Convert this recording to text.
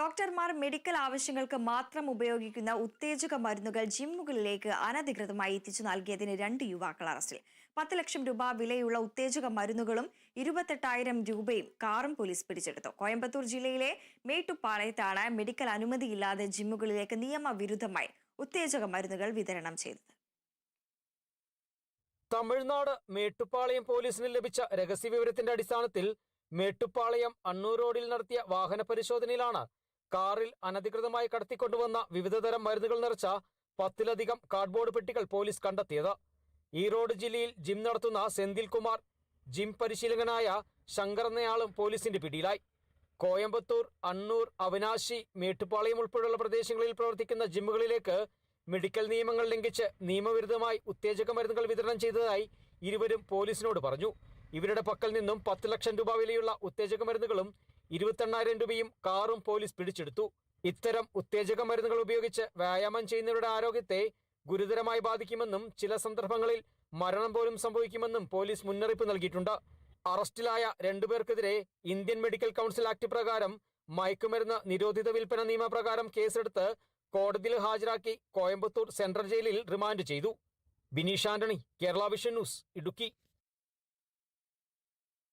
ഡോക്ടർമാർ മെഡിക്കൽ ആവശ്യങ്ങൾക്ക് മാത്രം ഉപയോഗിക്കുന്ന ഉത്തേജക മരുന്നുകൾ ജിമ്മുകളിലേക്ക് അനധികൃതമായി എത്തിച്ചു നൽകിയതിന് രണ്ട് യുവാക്കൾ അറസ്റ്റിൽ. പത്ത് ലക്ഷം രൂപ വിലയുള്ള ഉത്തേജക മരുന്നുകളും ഇരുപത്തെട്ടായിരം രൂപയും കാറും പോലീസ് പിടിച്ചെടുത്തു. കോയമ്പത്തൂർ ജില്ലയിലെ മേട്ടുപ്പാളയത്താണ് മെഡിക്കൽ അനുമതിയില്ലാതെ ജിമ്മുകളിലേക്ക് നിയമവിരുദ്ധമായി ഉത്തേജക മരുന്നുകൾ വിതരണം ചെയ്തത്. തമിഴ്നാട് മേട്ടുപ്പാളയം പോലീസിന് ലഭിച്ച രഹസ്യവിവരത്തിന്റെ അടിസ്ഥാനത്തിൽ മേട്ടുപ്പാളയം അണ്ണൂർ റോഡിൽ നടത്തിയ വാഹന പരിശോധനയിലാണ് കാറിൽ അനധികൃതമായി കടത്തിക്കൊണ്ടുവന്ന വിവിധതരം മരുന്നുകൾ നിറച്ച പത്തിലധികം കാർഡ്ബോർഡ് പെട്ടികൾ പോലീസ് കണ്ടെത്തിയത്. ഈറോഡ് ജില്ലയിൽ ജിം നടത്തുന്ന സെന്തിൽ കുമാർ ജിം പരിശീലകനായ ശങ്കർ എന്നയാളും പോലീസിന്റെ പിടിയിലായി. കോയമ്പത്തൂർ അണ്ണൂർ അവിനാശി മേട്ടുപ്പാളയം ഉൾപ്പെടെയുള്ള പ്രദേശങ്ങളിൽ പ്രവർത്തിക്കുന്ന ജിമ്മുകളിലേക്ക് മെഡിക്കൽ നിയമങ്ങൾ ലംഘിച്ച് നിയമവിരുദ്ധമായി ഉത്തേജക മരുന്നുകൾ വിതരണം ചെയ്തതായി ഇരുവരും പോലീസിനോട് പറഞ്ഞു. ഇവരുടെ പക്കൽ നിന്നും പത്ത് ലക്ഷം രൂപ വിലയുള്ള ഉത്തേജക മരുന്നുകളും ഇരുപത്തെണ്ണായിരം രൂപയും കാറും പോലീസ് പിടിച്ചെടുത്തു. ഇത്തരം ഉത്തേജക മരുന്നുകൾ ഉപയോഗിച്ച് വ്യായാമം ചെയ്യുന്നവരുടെ ആരോഗ്യത്തെ ഗുരുതരമായി ബാധിക്കുമെന്നും ചില സന്ദർഭങ്ങളിൽ മരണം പോലും സംഭവിക്കുമെന്നും പോലീസ് മുന്നറിയിപ്പ് നൽകിയിട്ടുണ്ട്. അറസ്റ്റിലായ രണ്ടുപേർക്കെതിരെ ഇന്ത്യൻ മെഡിക്കൽ കൗൺസിൽ ആക്ട് പ്രകാരം മയക്കുമരുന്ന് നിരോധിത വിൽപ്പന നിയമപ്രകാരം കേസെടുത്ത് കോടതിയിൽ ഹാജരാക്കി കോയമ്പത്തൂർ സെൻട്രൽ ജയിലിൽ റിമാൻഡ് ചെയ്തു. Bineesh Antony Kerala vision news Idukki.